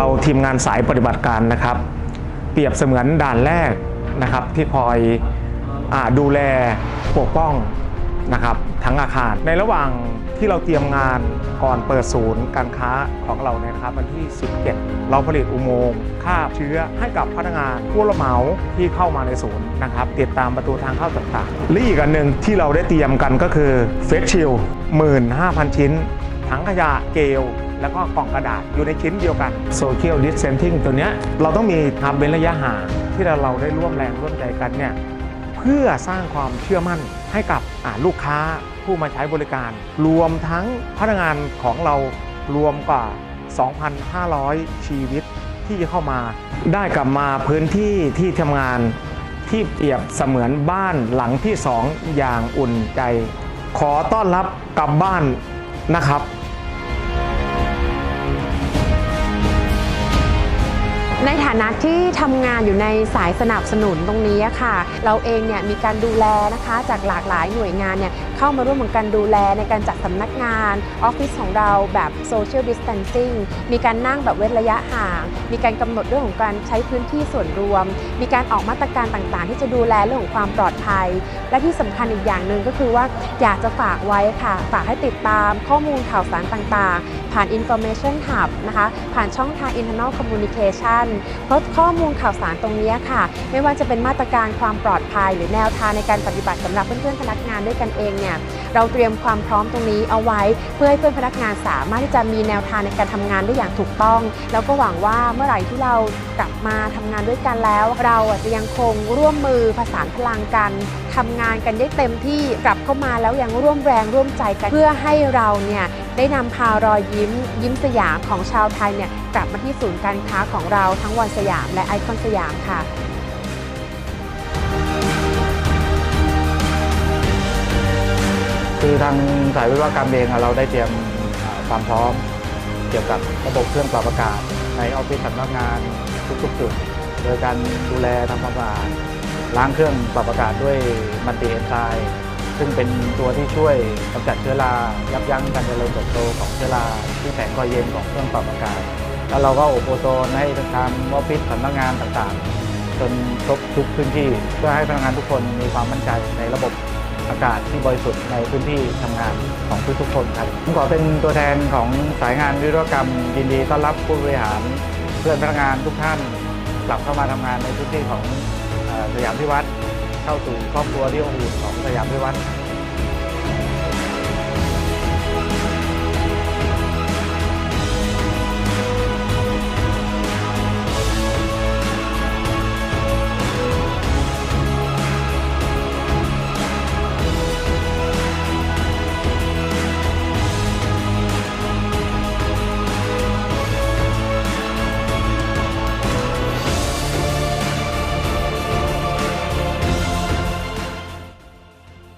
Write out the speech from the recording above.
ราทีมงานสายปฏิบัติการนะครับ เปรียบเสมือนด่านแรกนะครับที่คอยอดูแลปกป้องนะครับทั้งอาคาร ในระหว่างที่เราเตรียมงานก่อนเปิดศูนย์การค้าของเราเนี่ยนะครับวันที่ 17 เราผลิตอุโมงค์ฆ่าเชื้อให้กับพนักงานผู้รับเหมาที่เข้ามาในศูนย์นะครับติดตามประตูทางเข้าต่างๆและอีกอันหนึ่งที่เราได้เตรียมกันก็คือเฟสชิล15,000ชิ้น ถังขยะเกล แล้วก็กล่องกระดาษอยู่ในชิ้นเดียวกัน Social Distancing ตัวเนี้ยเราต้องมีทำเป็นระยะห่างที่เราเราได้ร่วมแรงร่วมใจกันเนี่ยเพื่อสร้างความเชื่อมั่นให้กับลูกค้าผู้มาใช้บริการ รวมทั้งพนักงานของเรารวมกว่า 2,500 ชีวิตที่จะเข้ามา ได้กลับมาพื้นที่ที่ทำงานที่เปรียบเสมือนบ้านหลังที่สองอย่างอุ่นใจ ขอต้อนรับกลับบ้านนะครับ ในฐานะที่ทำงานอยู่ในสายสนับสนุนตรงนี้ค่ะ เราเองเนี่ยมีการดูแลนะคะจากหลากหลายหน่วยงานเนี่ยเข้ามาร่วมกันดูแลในการจัดสำนักงานออฟฟิศของเราแบบ social distancing มีการนั่งแบบเว้นระยะห่าง มีการกำหนดเรื่องของการใช้พื้นที่ส่วนรวม มีการออกมาตรการต่างๆ ที่จะดูแลเรื่องของความปลอดภัย และที่สำคัญอีกอย่างหนึ่งก็คือว่าอยากจะฝากไว้ค่ะ ฝากให้ติดตามข้อมูลข่าวสารต่างๆ ผ่าน information hub นะคะผ่านช่องทาง internal communication เพราะข้อมูลข่าวสารตรงนี้ค่ะ ไม่ว่าจะเป็นมาตรการความปลอดภัย หรือแนวทางในการปฏิบัติสำหรับเพื่อนๆพนักงานด้วยกันเองเนี่ยเราเตรียมความพร้อมตรงนี้เอาไว้ เพื่อให้เพื่อนพนักงานสามารถที่จะมีแนวทางในการทำงานได้อย่างถูกต้อง แล้วก็หวังว่าเมื่อไหร่ที่เรากลับมาทำงานด้วยกันแล้ว เราจะยังคงร่วมมือผสานพลังกันทำงานกันได้เต็มที่กลับเข้ามาแล้วยังร่วมแรงร่วมใจกัน เพื่อให้เราเนี่ย ได้นำพารอยยิ้ม ยิ้มสยามของชาวไทยเนี่ยกลับมาที่ศูนย์การค้าของเราทั้งวันสยามและไอคอนสยามค่ะคือทางสายวิศวกรรมเองเราได้เตรียมความพร้อม เกี่ยวกับระบบเครื่องปรับอากาศ ในออฟฟิศสำนักงานทุกๆจุด โดยการดูแลทำความสะอาดล้างเครื่องปรับอากาศด้วยมันติเอนไซม์ ซึ่งเป็นตัวที่ช่วยกำจัดเชื้อรายับยั้งการเจริญเติบโตของเชื้อราที่แฝงคอยเย็นของเครื่องปรับอากาศแล้วเราก็อบโอโซนให้ทางออฟฟิศสำนักงานต่างๆ จนครบทุกพื้นที่เพื่อให้พนักงานทุกคนมีความมั่นใจในระบบอากาศที่บริสุทธิ์ในพื้นที่ทำงานของทุกๆคนครับผมขอเป็นตัวแทนของสายงานวิศวกรรมยินดีต้อนรับผู้บริหารเพื่อนพนักงานทุกท่านกลับเข้ามาทำงานในพื้นที่ของสยามพิวัตร เข้าสู่ครอบครัวที่อบอุ่นของสยามพิวัตร